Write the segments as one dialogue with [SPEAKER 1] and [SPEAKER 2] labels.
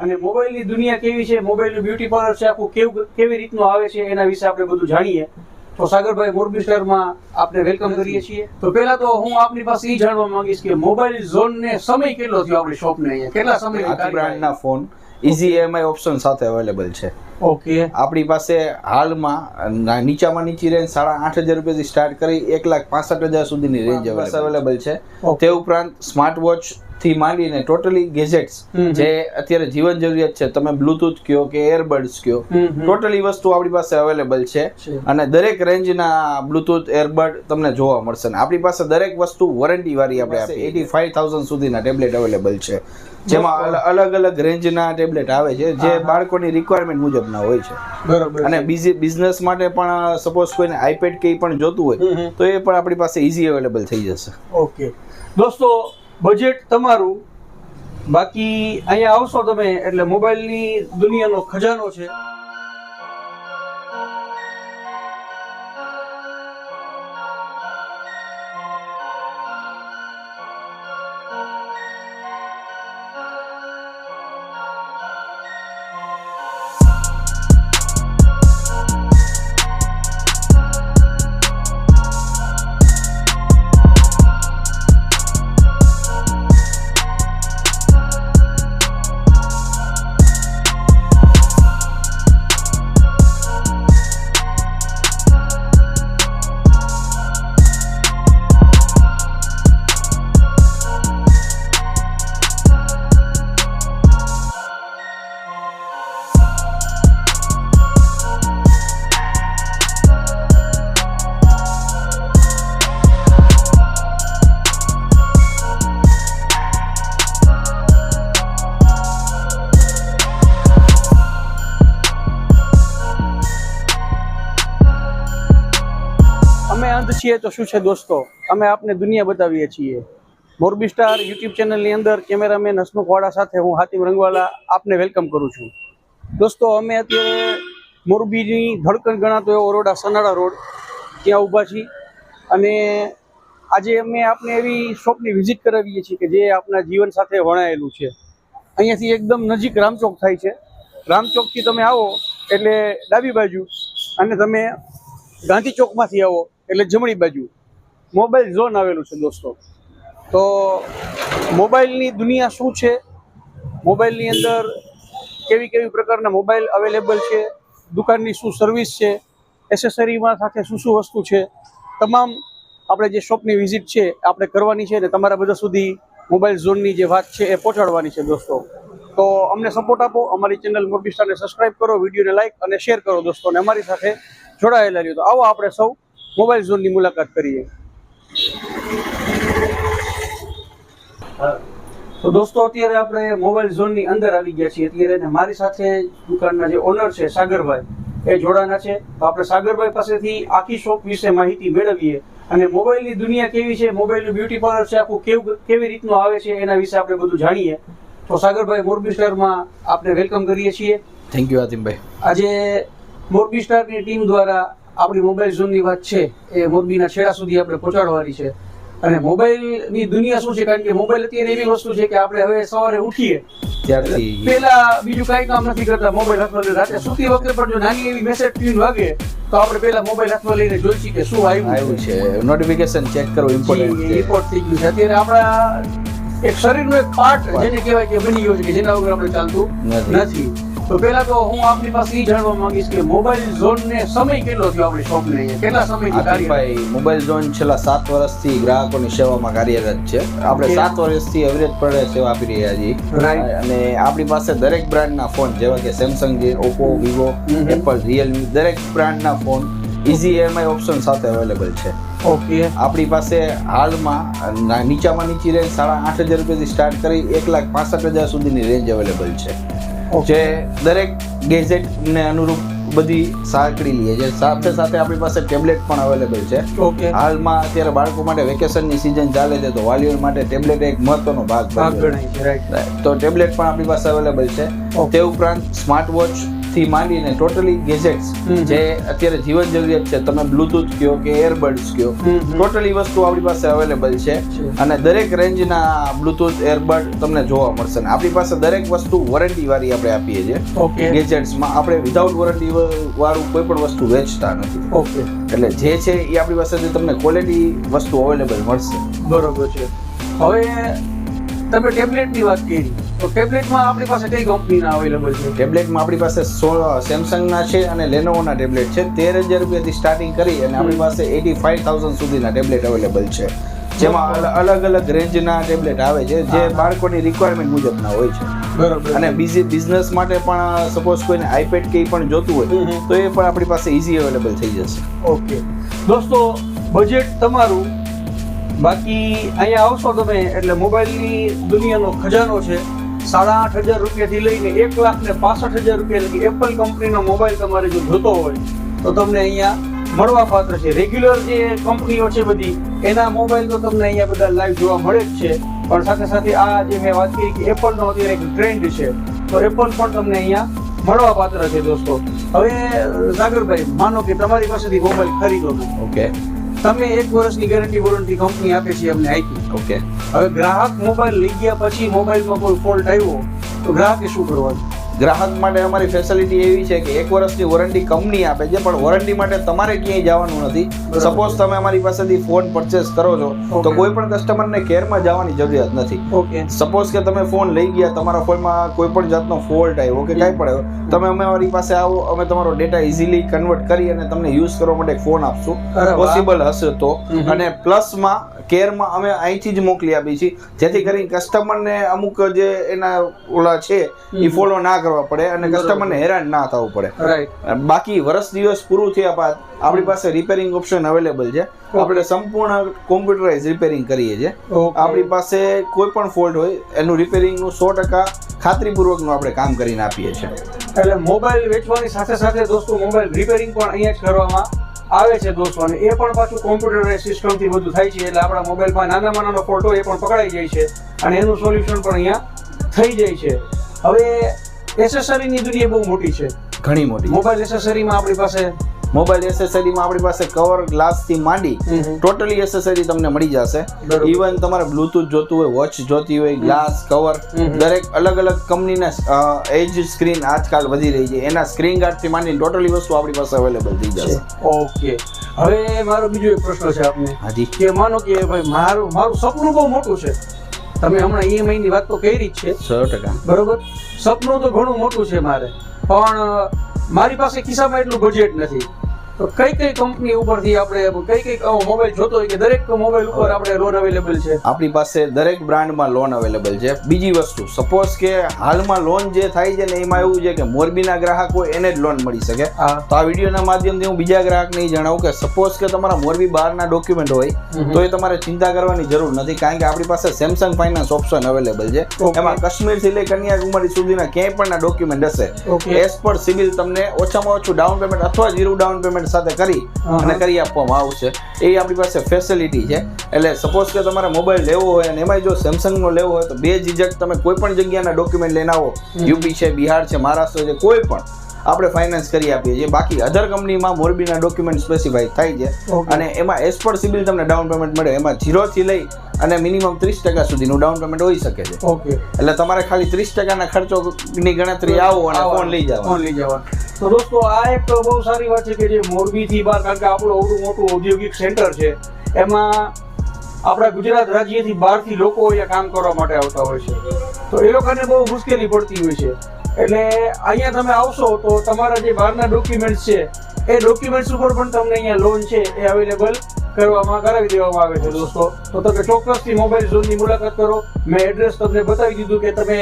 [SPEAKER 1] અને મોબાઈલની દુનિયા કેવી છે? મોબાઈલનું બ્યુટી પાર્લર છે આખું કેવું કેવી રીતનું આવે છે એના વિશે આપણે બધું જાણીએ. તો સાગરભાઈ મોરબી શહેરમાં આપણે વેલકમ કરીએ છીએ. તો પહેલા તો હું આપની પાસે એ જાણવા માંગીશ કે મોબાઈલ ઝોન ને સમય કેટલો થયો આપણી શોપને અહીંયા? કેટલા સમય
[SPEAKER 2] બ્રાન્ડના ફોન ઇઝી એમઆઈ ઓપ્શન સાથે અવેલેબલ છે.
[SPEAKER 1] ઓકે.
[SPEAKER 2] આપણી પાસે હાલમાં નીચામાં નીચી રેન્જ સાડા આઠ હજાર રૂપિયાથી સ્ટાર્ટ કરી એક લાખ પાસઠ હજાર સુધીની રેન્જ અવેલેબલ છે. તે ઉપરાંત સ્માર્ટ વોચ થી માંડીને ટોટલી ગેજેટ્સ જે અત્યારે જીવન જરૂરિયાત છે તમે બ્લુટૂથ કયો કે એરબડ્સ કયો. ટોટલી વસ્તુ આપણી પાસે અવેલેબલ છે. અને દરેક રેન્જના બ્લુટૂથ એરબડ તમને જોવા મળશે. આપણી પાસે દરેક વસ્તુ વોરંટી વાળી આપણે આપીએ એટી ફાઈવ થાઉઝન્ડ સુધીના ટેબ્લેટ અવેલેબલ છે. જેમાં અલગ અલગ રેન્જના ટેબ્લેટ આવે છે જે બાળકોની રિક્વાયરમેન્ટ મુજબના હોય છે.
[SPEAKER 1] બરોબર
[SPEAKER 2] અને બીજી બિઝનેસ માટે પણ સપોઝ કોઈને આઈપેડ કે પણ જોતું હોય તો એ પણ આપણી પાસે ઇઝી અવેલેબલ થઈ જશે.
[SPEAKER 1] ઓકે. દોસ્તો બજેટ તમારું. બાકી અહીંયા આવશો તમે એટલે મોબાઈલની દુનિયાનો ખજાનો છે. છીએ તો શું છે દોસ્તો? અમે આપને દુનિયા બતાવીએ છીએ. મોરબી સ્ટાર યુટ્યુબ ચેનલની અંદર કેમેરામેન હસમુખ વાળા સાથે હું હાતિમ રંગવાલા આપને વેલકમ કરું છું. દોસ્તો, અમે અત્યારે મોરબીની ધડકણ ગણાતો એવો રોડ, આ સનાળા રોડ, ત્યાં ઊભા છીએ. અને આજે અમે આપને એવી શોપની વિઝિટ કરાવીએ છીએ કે જે આપના જીવન સાથે વણાયેલું છે. અહીંયાથી એકદમ નજીક રામચોક થાય છે. રામચોકથી તમે આવો એટલે ડાબી બાજુ અને તમે ગાંધી ચોકમાંથી આવો. એટલે જમણી બાજુ. મોબાઈલ ઝોન આવેલું છે દોસ્તો. તો મોબાઈલની દુનિયા શું છે? મોબાઈલની અંદર કેવી કેવી પ્રકારના મોબાઈલ અવેલેબલ છે? દુકાનની શું સર્વિસ છે? એસેસરીમાં સાથે શું શું વસ્તુ છે? તમામ આપણે જે શોપની વિઝિટ છે આપણે કરવાની છે ને તમારા બધા સુધી મોબાઈલ ઝોનની જે વાત છે એ પહોંચાડવાની છે દોસ્તો. તો અમને સપોર્ટ આપો, અમારી ચેનલ મોરબી સ્ટારને સબસ્ક્રાઇબ કરો, વિડીયોને લાઈક અને શેર કરો દોસ્તોને અમારી સાથે જોડાયેલા રહ્યો. તો આવો આપણે સૌ મોબાઈલ ઝોનની મુલાકાત કરીએ. તો દોસ્તો અત્યારે આપણે મોબાઈલ ઝોનની અંદર આવી ગયા છીએ. અત્યારે ને મારી સાથે દુકાનના જે ઓનર છે સાગરભાઈ એ જોડાના છે. તો આપણે સાગરભાઈ પાસેથી આખી શોપ વિશે માહિતી મેળવીએ. અને મોબાઈલની દુનિયા કેવી છે? મોબાઈલનું બ્યુટી પાર્લર છે આખું કેવું કેવી રીતનું આવે છે એના વિશે આપણે બધું જાણીએ. તો સાગરભાઈ મોરબી સ્ટારમાં આપણે વેલકમ કરીએ છીએ.
[SPEAKER 2] થેન્ક યુ આતિમભાઈ
[SPEAKER 1] આજે મોરબી સ્ટારની ટીમ દ્વારા આપણી મોબાઈલ ઝોનની વાત છે એ મોરબીના છેડા સુધી આપણે પહોંચાડવાની છે. અને મોબાઈલની દુનિયા શું છે? કારણ કે મોબાઈલ અત્યારે એવી વસ્તુ છે કે આપણે હવે સવારે ઉઠીએ.
[SPEAKER 2] ત્યારથી
[SPEAKER 1] પેલા બીજું કઈ કામ નથી કરતા મોબાઈલ હાથમાં લઈને. રાતે સુતી વખતે પણ જો નાની એવી મેસેજ ટ્યુન વાગે તો આપણે પેલા મોબાઈલ હાથમાં લઈને જોઈ છીએ કે શું આવ્યું.
[SPEAKER 2] આવ્યું છે. નોટિફિકેશન ચેક કરવું ઇમ્પોર્ટન્ટ છે.
[SPEAKER 1] રિપોર્ટ થઈ ગયું છે. અત્યારે આપણા એક શરીરનો એક પાર્ટ જેને કહેવાય કે બની ગયો છે કે જેના વગર આપણે ચાલતું
[SPEAKER 2] નથી.
[SPEAKER 1] તો પહેલા તો હું આપની પાસે એ જાણવા માંગીશ કે મોબાઈલ ઝોન ને સમય કેટલો થયો આપણે શોપ ને કેટલા સમય
[SPEAKER 2] ભાઈ મોબાઈલ ઝોન છેલ્લા સાત વર્ષથી ગ્રાહકોની સેવામાં કાર્યરત છે. આપણે સાત વર્ષથી એવરેજ પડે સેવા આપી રહ્યા છીએ. અને આપણી પાસે દરેક બ્રાન્ડના ફોન જેવા કે Samsung Oppo Vivo. Apple Realme દરેક બ્રાન્ડના ફોન ઇઝી એમઆઈ ઓપ્શન સાથે અવેલેબલ છે.
[SPEAKER 1] ઓકે
[SPEAKER 2] આપણી પાસે હાલમાં નીચામાં નીચી રેન્જ સાડા આઠ હજાર રૂપિયાથી સ્ટાર્ટ કરી એક લાખ પાસઠ હજાર સુધીની રેન્જ અવેલેબલ છે. જે દરેક ગેજેટને અનુરૂપ બધી સાંકળી લે છે સાથે સાથે આપણી પાસે ટેબ્લેટ પણ અવેલેબલ છે.
[SPEAKER 1] ઓકે
[SPEAKER 2] હાલમાં અત્યારે બાળકો માટે વેકેશનની સિઝન ચાલે છે તો વાલીઓ માટે ટેબ્લેટ એક મહત્વનો ભાગ
[SPEAKER 1] ભાગ ગણાય છે રાઈટ
[SPEAKER 2] તો ટેબ્લેટ પણ આપણી પાસે અવેલેબલ છે. તે ઉપરાંત સ્માર્ટ વોચ થી માંડીને ટોટલી ગેજેટ્સ જે અત્યારે જીવન જરૂરિયાત છે તમે બ્લુટૂથ કયો કે એરબડ્સ કયો. ટોટલી વસ્તુ આપણી પાસે અવેલેબલ છે. અને દરેક રેન્જના બ્લુટૂથ એરબડ તમને જોવા મળશે. આપણી પાસે દરેક વસ્તુ વોરંટી વાળી આપણે આપીએ છીએ. ગેજેટ્સમાં આપણે વિધાઉટ વોરંટી વાળું કોઈ પણ વસ્તુ વેચતા નથી.
[SPEAKER 1] ઓકે.
[SPEAKER 2] એટલે જે છે એ આપણી પાસેથી તમને ક્વોલિટી વસ્તુ અવેલેબલ મળશે.
[SPEAKER 1] બરોબર છે. હવે તમે ટેબ્લેટની વાત કરી. તો ટેબ્લેટમાં આપણી પાસે કઈ કંપનીના અવેલેબલ છે?
[SPEAKER 2] ટેબ્લેટમાં આપણી પાસે સો સેમસંગના છે અને લેનોવોના ટેબ્લેટ છે. તેર હજાર રૂપિયાથી સ્ટાર્ટિંગ કરી અને આપણી પાસે એટી ફાઈવ થાઉઝન્ડ સુધીના ટેબ્લેટ અવેલેબલ છે. જેમાં અલ- અલગ અલગ રેન્જના ટેબ્લેટ આવે છે જે બાળકોની રિક્વાયરમેન્ટ મુજબના હોય છે.
[SPEAKER 1] બરોબર.
[SPEAKER 2] અને બીજી બિઝનેસ માટે પણ સપોઝ કોઈને આઈપેડ કે પણ જોતું હોય. તો એ પણ આપણી પાસે ઇઝી અવેલેબલ થઈ જશે.
[SPEAKER 1] ઓકે દોસ્તો બજેટ તમારું બાકી અહીંયા આવશો તમે, એટલે મોબાઈલની દુનિયાનો ખજાનો છે. સાડા આઠ હજાર રૂપિયાથી લઈને એક લાખ ને પાસઠ હજાર રૂપિયા એપલ કંપનીનો મોબાઈલ તમારે જો જોતો હોય, તો તમને અહીંયા મળવા પાત્ર છે. રેગ્યુલર જે કંપનીઓ છે બધી, એના મોબાઈલ તો તમને અહીંયા બધા લાઈવ જોવા મળે જ છે. પણ સાથે સાથે આ જે મેં વાત કરી કે એપલનો અત્યારે એક ટ્રેન્ડ છે, તો એપલ પણ તમને અહીંયા મળવા પાત્ર છે દોસ્તો. હવે સાગરભાઈ માનો કે તમારી પાસેથી મોબાઈલ ખરીદો.
[SPEAKER 2] ઓકે
[SPEAKER 1] તમે એક વર્ષની ગેરંટી વોરંટી કંપની આપે છે અમને આપી.
[SPEAKER 2] ઓકે
[SPEAKER 1] હવે ગ્રાહક મોબાઈલ લઈ ગયા પછી મોબાઈલમાં કોઈ ફોલ્ટ આવ્યો તો ગ્રાહકે શું કરવાનું?
[SPEAKER 2] ગ્રાહક માટે અમારી ફેસિલિટી એવી છે કે એક વર્ષની વોરંટી કંપની આપે છે પણ વોરંટી માટે તમારે ક્યાંય જવાનું નથી. સપોઝ તમે અમારી પાસેથી ફોન પરચેસ કરો છો તો. કોઈ પણ કસ્ટમરને કેરમાં જવાની જરૂરિયાત નથી. સપોઝ કે તમે ફોન લઈ ગયા તમારા ફોનમાં કોઈ પણ જાતનો ફોલ્ટ આવ્યો કે કાંઈ પણ આવ્યો તમે અમે અમારી પાસે આવો અમે તમારો ડેટા ઇઝીલી કન્વર્ટ કરી અને તમને યુઝ કરવા માટે ફોન આપશું. પોસિબલ હશે તો. અને પ્લસમાં કેરમાં અમે અહીંથી જ મોકલી આપી છીએ. જેથી કરીને કસ્ટમરને અમુક જે એના ઓલા છે એ ફોલો ના કરવા પડે અને કસ્ટમરને હેરાન ના થવું પડે. બાકી વર્ષ દિવસ પૂરું થયા બાદ આપણી પાસે રિપેરિંગ ઓપ્શન અવેલેબલ છે. આપણે સંપૂર્ણ કોમ્પ્યુટરાઇઝ રિપેરિંગ કરીએ છીએ. આપણી પાસે કોઈ પણ ફોલ્ટ હોય એનું રિપેરિંગનું સો ટકા ખાતરીપૂર્વકનું આપણે કામ કરીને આપીએ છીએ.
[SPEAKER 1] એટલે મોબાઈલ વેચવાની સાથે સાથે દોસ્તો મોબાઈલ રિપેરિંગ પણ અહીંયા જ કરવામાં આવે છે દોસ્તો. અને એ પણ પાછું કોમ્પ્યુટર સિસ્ટમથી બધું થાય છે. એટલે આપણા મોબાઈલમાં નાનામાં નાનો ફોટો એ પણ પકડાઈ જાય છે. અને એનું સોલ્યુશન પણ અહીંયા થઈ જાય છે. હવે એસેસરીની દુનિયા બહુ મોટી છે.
[SPEAKER 2] ઘણી મોટી.
[SPEAKER 1] મોબાઈલ એસેસરીમાં આપણી પાસે
[SPEAKER 2] મોબાઈલ એસેસરીમાં આપણી પાસે કવર ગ્લાસથી માંડી ટોટલી એસેસરી તમને મળી જશે. ઇવન તમારે બ્લુટૂથ જોતું હોય વોચ જોતી હોય ગ્લાસ કવર દરેક અલગ અલગ કંપનીના એજ સ્ક્રીન આજકાલ વધી રહી છે. એના સ્ક્રીન ગાર્ડથી માંડી ટોટલી વસ્તુ આપણી પાસે અવેલેબલ થઈ જશે.
[SPEAKER 1] ઓકે હવે મારો બીજો એક પ્રશ્ન છે આપને.
[SPEAKER 2] હાજી
[SPEAKER 1] કે માનો કે ભાઈ મારું મારું સપનું બહુ મોટું છે. તમે હમણાં ઈએમઆઈ ની વાત તો કરી જ છે.
[SPEAKER 2] સો ટકા.
[SPEAKER 1] બરોબર? સપનું તો ઘણું મોટું છે મારે. પણ મારી પાસે ખિસ્સામાં એટલું બજેટ નથી. તો કઈ કઈ કંપની ઉપરથી આપણે કઈ કઈ મોબાઈલ જોતો હોય કે દરેક મોબાઈલ ઉપર આપણે લોન અવેલેબલ છે?
[SPEAKER 2] આપણી પાસે દરેક બ્રાન્ડમાં લોન અવેલેબલ છે. બીજી વસ્તુ સપોઝ કે હાલમાં લોન જે થાય છે ને એમાં એવું છે કે મોરબીના ગ્રાહક હોય એને જ લોન મળી શકે. તો આ વિડીયોના માધ્યમથી હું બીજા ગ્રાહકને ઈ જણાવું કે સપોઝ કે તમારા મોરબી બહારના ડોક્યુમેન્ટ હોય તો એ તમારે ચિંતા કરવાની જરૂર નથી કારણ કે આપણી પાસે સેમસંગ ફાઇનાન્સ ઓપ્શન અવેલેબલ છે. એમાં કાશ્મીરથી લઈ કન્યાકુમારી સુધીના ક્યાંય પણ ડોક્યુમેન્ટ હશે. એઝ પર સિવિલ તમને ઓછામાં ઓછું ડાઉન પેમેન્ટ અથવા ઝીરો ડાઉન પેમેન્ટ સાથે કરી અને કરી આપવામાં આવશે. એ આપણી પાસે ફેસિલિટી છે. એટલે સપોઝ કે તમારે મોબાઈલ લેવો હોય અને એમાં જો સેમસંગનો લેવો હોય તો બે ઝીઝક તમે કોઈ પણ જગ્યાના ડોક્યુમેન્ટ લઈને આવો. યુપી છે બિહાર છે મહારાષ્ટ્ર છે કોઈ પણ આપણે ફાઇનાન્સ કરી આપીએ છીએ. બાકી અધર કંપનીમાં મોરબીના ડોક્યુમેન્ટ સ્પેસિફાઈ થાય છે. અને એમાં એઝ પર સિબિલ તમને ડાઉન પેમેન્ટ મળે. એમાં ઝીરોથી લઈ અને મિનિમમ ત્રીસ ટકા સુધીનું ડાઉન પેમેન્ટ હોઈ શકે છે. એટલે તમારે ખાલી ત્રીસ ટકાના ખર્ચોની ગણતરી આવો અને ફોન લઈ જવા
[SPEAKER 1] ફોન લઈ જવા તો દોસ્તો, આ એક બહુ સારી વાત છે કે જે મોરબીથી બહાર, કારણ કે આપણું અવડું મોટું ઔદ્યોગિક સેન્ટર છે, એમાં આપણા ગુજરાત રાજ્યથી બહારથી લોકો અહીંયા કામ કરવા માટે આવતા હોય છે. તો એ લોકોને બહુ મુશ્કેલી પડતી હોય છે. એટલે અહીંયા તમે આવશો તો તમારા જે બહારના ડોક્યુમેન્ટ્સ છે એ ડોક્યુમેન્ટ્સ ઉપર પણ તમને અહીંયા લોન છે એ અવેલેબલ કરવામાં કરાવી દેવામાં આવે છે દોસ્તો. તો તમે ચોક્કસથી મોબાઈલ ઝોનની મુલાકાત કરો. મેં એડ્રેસ તમને બતાવી દીધું કે તમે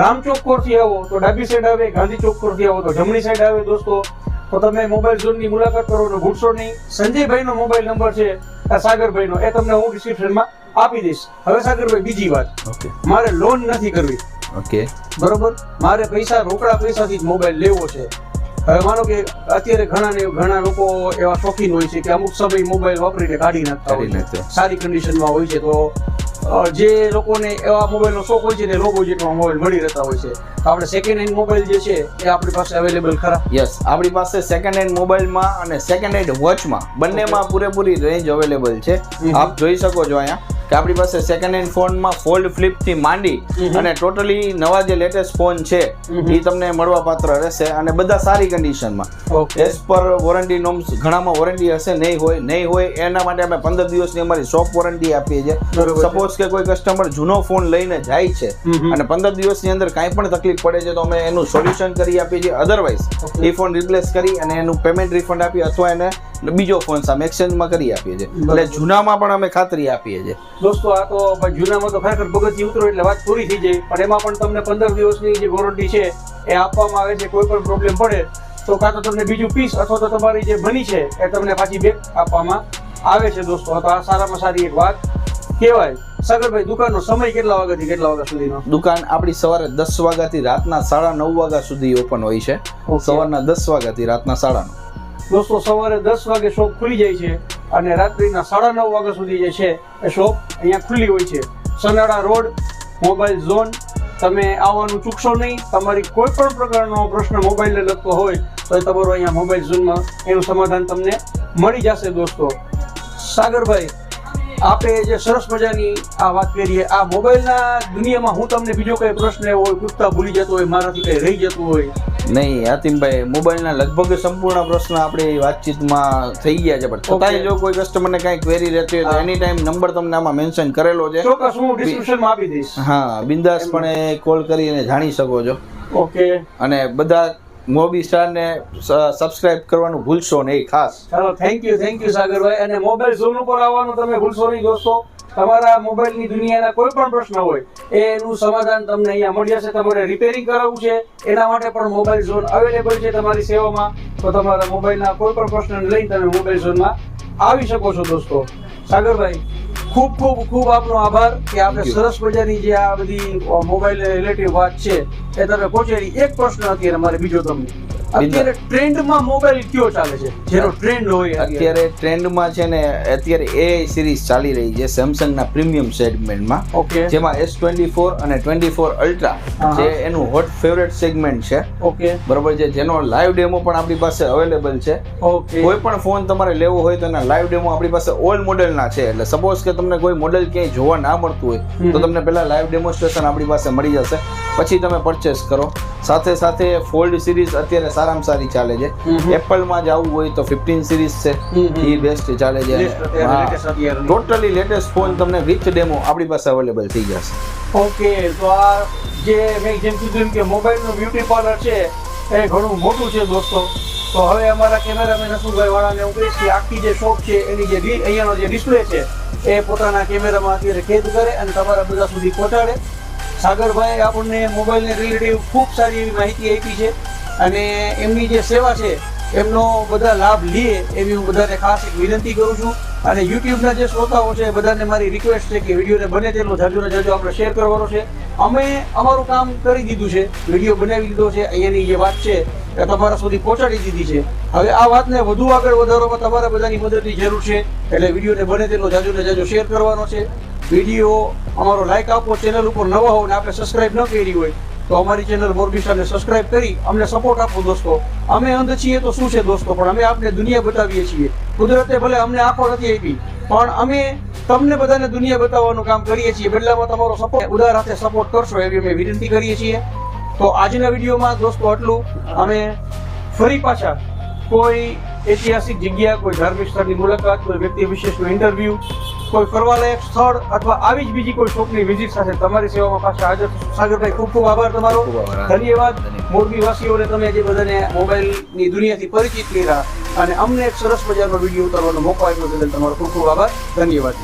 [SPEAKER 1] રામચોક કોરથી આવો તો ડાબી સાઈડ આવે ગાંધી ચોક કોરથી આવો તો જમણી સાઈડ આવે દોસ્તો. તો તમે મોબાઈલ ઝોનની મુલાકાત કરો તો ભૂલશો નહીં. સંજયભાઈનો મોબાઈલ નંબર છે આ સાગરભાઈનો. એ તમને હું ડિસ્ક્રિપ્શનમાં આપી દઈશ. હવે સાગરભાઈ બીજી વાત.
[SPEAKER 2] ઓકે.
[SPEAKER 1] મારે લોન નથી કરવી.
[SPEAKER 2] ઓકે.
[SPEAKER 1] બરોબર? મારે પૈસા રોકડા પૈસાથી જ મોબાઈલ લેવો છે. હવે માનો કે અત્યારે ઘણા ને ઘણા લોકો એવા શોખીન હોય છે કે અમુક સમય મોબાઈલ વાપરીને કાઢી નાખતા હોય સારી કન્ડિશનમાં હોય છે તો જે લોકોને એવા મોબાઈલનો શોખ હોય છે ને લો બજેટમાં મોબાઈલ મળી રહેતા હોય છે. તો આપણે સેકન્ડ હેન્ડ મોબાઈલ જે છે એ આપણી પાસે અવેલેબલ ખરા?
[SPEAKER 2] યસ આપણી પાસે સેકન્ડ હેન્ડ મોબાઈલમાં અને સેકન્ડ હેન્ડ વોચમાં બંનેમાં પૂરેપૂરી રેન્જ અવેલેબલ છે. આપ જોઈ શકો છો અહીંયા. કે આપણી પાસે સેકન્ડ હેન્ડ ફોનમાં ફોલ્ડ ફ્લિપથી માંડી અને ટોટલી નવા જે લેટેસ્ટ ફોન છે એ તમને મળવા પાત્ર રહેશે અને બધા સારી કન્ડિશનમાં as per warranty norms ઘણામાં warranty હશે નહીં હોય નહીં હોય એના માટે અમે પંદર દિવસની અમારી શોપ વોરંટી આપીએ છીએ. સપોઝ કે કોઈ કસ્ટમર જૂનો ફોન લઈને જાય છે. અને પંદર દિવસની અંદર કાંઈ પણ તકલીફ પડે છે તો અમે એનું સોલ્યુશન કરી આપીએ છીએ. અધરવાઇઝ. એ ફોન રિપ્લેસ કરી અને એનું પેમેન્ટ રિફંડ આપી અથવા એને બીજો ફોન સામે એક્સચેન્જમાં કરી આપીએ છીએ. એટલે જૂનામાં પણ અમે ખાતરી આપીએ છીએ.
[SPEAKER 1] દોસ્તો આ તો જૂનામાં તો ખરેખર પગથિયું ઉતરો એટલે વાત પૂરી થઈ જાય. પણ એમાં પણ તમને પંદર દિવસની જે વોરંટી છે એ આપવામાં આવે છે કોઈ પણ પ્રોબ્લેમ પડે તો કાં તો તમને બીજું પીસ અથવા તો તમારી જે બની છે એ તમને પાછી બેક આપવામાં આવે છે દોસ્તો. તો આ સારામાં સારી એક વાત કહેવાય. સાગરભાઈ દુકાનનો સમય કેટલા વાગ્યાથી કેટલા વાગ્યા સુધીનો?
[SPEAKER 2] દુકાન આપણી સવારે દસ વાગ્યાથી રાતના સાડા નવ વાગ્યા સુધી ઓપન હોય છે. સવારના દસ વાગ્યાથી રાતના સાડા
[SPEAKER 1] દોસ્તો, સવારે દસ વાગે શોપ ખુલી જાય છે અને રાત્રિના સાડા નવ વાગ્યા સુધી જે છે એ શોપ અહીંયા ખુલ્લી હોય છે. સનાડા રોડ, મોબાઈલ ઝોન, તમે આવવાનું ચૂકશો નહીં. તમારી કોઈ પણ પ્રકારનો પ્રશ્ન મોબાઈલને લગતો હોય, તો તમારો અહીંયા મોબાઈલ ઝોનમાં એનું સમાધાન તમને મળી જશે દોસ્તો. સાગરભાઈ આપણે જે સરસ મજાની આ વાત કરીએ આ મોબાઈલના દુનિયામાં હું તમને બીજો કોઈ પ્રશ્ન એવો પૂછતા ભૂલી જતો હોય મારાથી કંઈ રહી જતું હોય.
[SPEAKER 2] નહીં હાતિમભાઈ મોબાઈલના લગભગ સંપૂર્ણ પ્રશ્ન આપણી વાતચીતમાં થઈ ગયા છે પણ છતાંય જો કોઈ કસ્ટમરને કાંઈ ક્વેરી રહેતી હોય તો. એની ટાઈમ નંબર તમને આમાં મેન્શન કરેલો છે.
[SPEAKER 1] ચોક્કસ હું ડિસ્ક્રિપ્શનમાં આપી દઈશ.
[SPEAKER 2] હા બિંદાસપણે કોલ કરીને જાણી શકો છો.
[SPEAKER 1] ઓકે
[SPEAKER 2] અને બધા મોબી સ્ટારને સબસ્ક્રાઇબ કરવાનું ભૂલશો નહીં ખાસ.
[SPEAKER 1] ચાલો થેન્ક યુ થેન્ક યુ સાગરભાઈ. અને મોબાઈલ ઝોન ઉપર આવવાનું તમે ભૂલશો નહીં, દોસ્તો. તમારા મોબાઈલની દુનિયાના કોઈ પણ પ્રશ્ન હોય, એનું સમાધાન તમને અહીંયા મળી જશે તમારે રિપેરિંગ કરાવવું છે, એના માટે પણ મોબાઈલ ઝોન અવેલેબલ છે તમારી સેવામાં. તો તમારા મોબાઈલના કોઈ પણ પ્રશ્નને લઈને તમે મોબાઈલ ઝોનમાં આવી શકો છો, દોસ્તો. સાગરભાઈ ખૂબ ખૂબ ખૂબ આપનો આભાર કે આપણે સરસ મજાની જે આ બધી મોબાઈલ રિલેટિવ વાત છે એ તમે પહોંચેલી એક પ્રશ્ન અત્યારે મારે બીજો તમને. અત્યારે ટ્રેન્ડમાં મોબાઈલ કયો ચાલે છે? જેનો ટ્રેન્ડ હોય અત્યારે.
[SPEAKER 2] ટ્રેન્ડમાં છે ને અત્યારે એ સિરીઝ ચાલી રહી છે સેમસંગના પ્રીમિયમ સેગમેન્ટમાં.
[SPEAKER 1] ઓકે.
[SPEAKER 2] જેમાં એસ ટ્વેન્ટી ફોર અને ટ્વેન્ટી ફોર અલ્ટ્રા. જે એનું હોટ ફેવરેટ સેગમેન્ટ છે.
[SPEAKER 1] ઓકે.
[SPEAKER 2] બરોબર છે જેનો લાઈવ ડેમો પણ આપણી પાસે અવેલેબલ છે.
[SPEAKER 1] ઓકે.
[SPEAKER 2] કોઈ પણ ફોન તમારે લેવો હોય તો એના લાઈવ ડેમો આપણી પાસે ઓલ મોડેલના છે. એટલે સપોઝ કે તમને કોઈ મોડેલ ક્યાંય જોવા ના મળતું હોય તો તમને પહેલા લાઈવ ડેમોન્સ્ટ્રેશન આપણી પાસે મળી જશે. પછી તમે પરચેસ કરો. સાથે સાથે ફોલ્ડ સિરીઝ અત્યારે સારામાં સારી ચાલે છે. એપલમાં જવું હોય તો ફિફ્ટીન સિરીઝ છે. એ બેસ્ટ ચાલે છે. ટોટલી લેટેસ્ટ ફોન તમને વિથ ડેમો આપણી પાસે અવેલેબલ થઈ જશે.
[SPEAKER 1] ઓકે તો આ જે મેં જેમ કીધું કે મોબાઈલનું બ્યુટી પાર્લર છે એ ઘણું મોટું છે દોસ્તો. તો હવે અમારા કેમેરામેન હસુભાઈ વાળાને હું કહીશ કે આખી જે શોપ છે એની જે અહીંયાનો જે ડિસ્પ્લે છે એ પોતાના કેમેરામાં અત્યારે કેદ કરે અને તમારા બધા સુધી પહોંચાડે. સાગરભાઈ આપણને મોબાઈલને રિલેટિવ ખૂબ સારી એવી માહિતી આપી છે. અને એમની જે સેવા છે, એમનો બધા લાભ લે એવી હું બધાને ખાસ એક વિનંતી કરું છું. અને યુટ્યુબના જે શ્રોતાઓ છે બધાને મારી રિક્વેસ્ટ છે કે વિડીયોને બને તેટલો જાજુ ને જાજુ આપણે શેર કરવાનો છે. અમે અમારું કામ કરી દીધું છે, વીડિયો બનાવી દીધો છે, અહીંયાની જે વાત છે, એ તમારા સુધી પહોંચાડી દીધી છે. હવે આ વાતને વધુ આગળ વધારવામાં તમારા બધાની મદદની જરૂર છે, એટલે વિડીયોને બને તેટલો જાજુ ને જાજુ શેર કરવાનો છે. વીડિયો અમારો લાઇક આપો ચેનલ ઉપર નવા હો ને આપણે સબસ્ક્રાઇબ ન કરી હોય તો અમારી ચેનલ મોરબીસાને સબસ્ક્રાઇબ કરી અમને સપોર્ટ આપો દોસ્તો. અમે અંધ છીએ તો શું છે દોસ્તો? પણ અમે આપને દુનિયા બતાવીએ છીએ. કુદરતે ભલે અમને આંખો નથી આપી, પણ અમે તમને બધાને દુનિયા બતાવવાનું કામ કરીએ છીએ. બદલામાં તમારો સપોર્ટ ઉદાર હાથે સપોર્ટ કરશો એવી અમે વિનંતી કરીએ છીએ. તો આજના વિડીયોમાં દોસ્તો આટલું. અમે ફરી પાછા કોઈ ઐતિહાસિક જગ્યા, કોઈ ધાર્મિક સ્થળની મુલાકાત, કોઈ વ્યક્તિ વિશેષનું ઇન્ટરવ્યૂ કોઈ ફરવાલાયક સ્થળ અથવા આવી જ બીજી કોઈ શોપની વિઝિટ સાથે તમારી સેવામાં પાછા હાજર. સાગરભાઈ ખૂબ ખૂબ આભાર તમારો.
[SPEAKER 2] ધન્યવાદ.
[SPEAKER 1] મોરબી વાસીઓને તમે જે બધાને મોબાઈલની દુનિયાથી પરિચિત કર્યા. અને અમને એક સરસ મજાનો વીડિયો ઉતારવાનો મોકો આપ્યો બદલ તમારો ખૂબ ખૂબ આભાર. ધન્યવાદ.